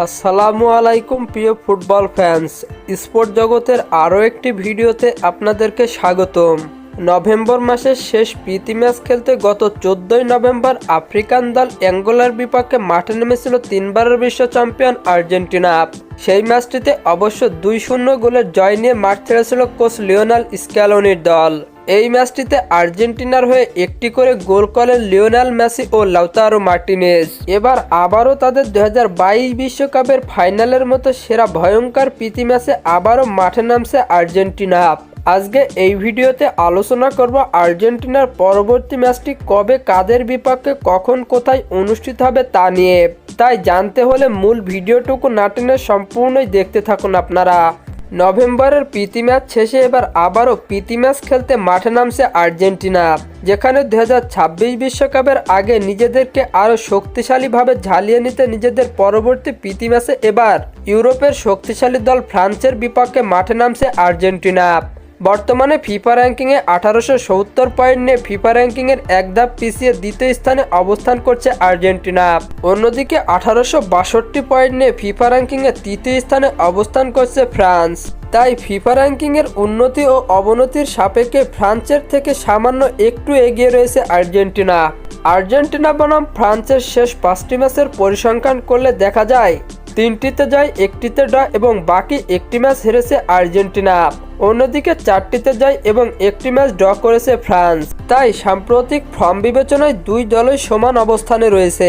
আসসালামু আলাইকুম, প্রিয় ফুটবল ফ্যান্স। স্পোর্ট জগতের আরও একটি ভিডিওতে আপনাদেরকে স্বাগতম। নভেম্বর মাসের শেষ প্রীতি ম্যাচ খেলতে গত চোদ্দই নভেম্বর আফ্রিকান দল অ্যাঙ্গোলার বিপক্ষে মাঠে নেমেছিল তিনবারের বিশ্ব চ্যাম্পিয়ন আর্জেন্টিনা। সেই ম্যাচটিতে অবশ্য দুই শূন্য গোলের জয় নিয়ে মাঠ ছেড়েছিল কোচ লিওনাল স্ক্যালোনির দল। এই ম্যাচটিতে আর্জেন্টিনার হয়ে একটি করে গোল করেন লিওনাল মেসি ও লাউতারো মার্টিনেজ। এবার আবারও তাদের দু বিশ্বকাপের ফাইনালের মতো সেরা ভয়ঙ্কর প্রীতি ম্যাচে আবারও মাঠে নামছে আর্জেন্টিনা। আজকে এই ভিডিওতে আলোচনা করব আর্জেন্টিনার পরবর্তী ম্যাচটি কবে, কাদের বিপক্ষে, কখন, কোথায় অনুষ্ঠিত হবে তা নিয়ে। তাই জানতে হলে মূল ভিডিওটুকু নাটেনে সম্পূর্ণই দেখতে থাকুন আপনারা। নভেম্বরের প্রীতি ম্যাচ শেষে এবার আবারও প্রীতি ম্যাচ খেলতে মাঠে নামছে আর্জেন্টিনা। যেখানে দু বিশ্বকাপের আগে নিজেদেরকে আরও শক্তিশালীভাবে ঝালিয়ে নিতে নিজেদের পরবর্তী প্রীতি ম্যাচে এবার ইউরোপের শক্তিশালী দল ফ্রান্সের বিপক্ষে মাঠে নামছে আর্জেন্টিনা। বর্তমানে ফিফা র্যাঙ্কিংয়ে আঠারোশো সত্তর পয়েন্ট নিয়ে ফিফা র্যাঙ্কিংয়ের এক ধাপ পিছিয়ে দ্বিতীয় স্থানে অবস্থান করছে আর্জেন্টিনা। অন্যদিকে আঠারোশো বাষট্টি পয়েন্ট নিয়ে ফিফা র্যাঙ্কিংয়ে তৃতীয় স্থানে অবস্থান করছে ফ্রান্স। তাই ফিফা র্যাঙ্কিংয়ের উন্নতি ও অবনতির সাপেক্ষে ফ্রান্সের থেকে সামান্য একটু এগিয়ে রয়েছে আর্জেন্টিনা। আর্জেন্টিনা বনাম ফ্রান্সের শেষ পাঁচটি ম্যাচের পরিসংখ্যান করলে দেখা যায়, তিনটিতে জয়, একটিতে ড্র এবং বাকি একটি ম্যাচ হেরেছে আর্জেন্টিনা। অন্যদিকে চারটিতে যায় এবং একটি ম্যাচ ড্র করেছে ফ্রান্স। তাই সাম্প্রতিক ফর্ম বিবেচনায় দুই দলই সমান অবস্থানে রয়েছে।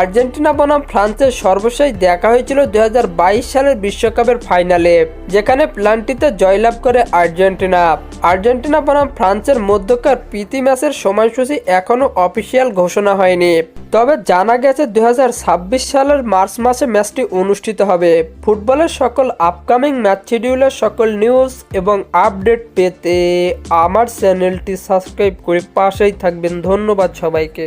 আর্জেন্টিনা বনাম ফ্রান্সের সর্বশেষ দেখা হয়েছিল দু হাজার বাইশ সালের বিশ্বকাপের ফাইনালে, যেখানে প্লানটিতে জয়লাভ করে আর্জেন্টিনা। আর্জেন্টিনা বনাম ফ্রান্সের মধ্যকার প্রীতি ম্যাচের সময়সূচি এখনও অফিসিয়াল ঘোষণা হয়নি। তবে জানা গেছে দুই হাজার ছাব্বিশ সালের মার্চ মাসে ম্যাচটি অনুষ্ঠিত হবে। ফুটবলের সকল আপকামিং ম্যাচ শিডিউলের সকল নিউজ এবং আপডেট পেতে আমার চ্যানেলটি সাবস্ক্রাইব করে পাশেই থাকবেন। ধন্যবাদ সবাইকে।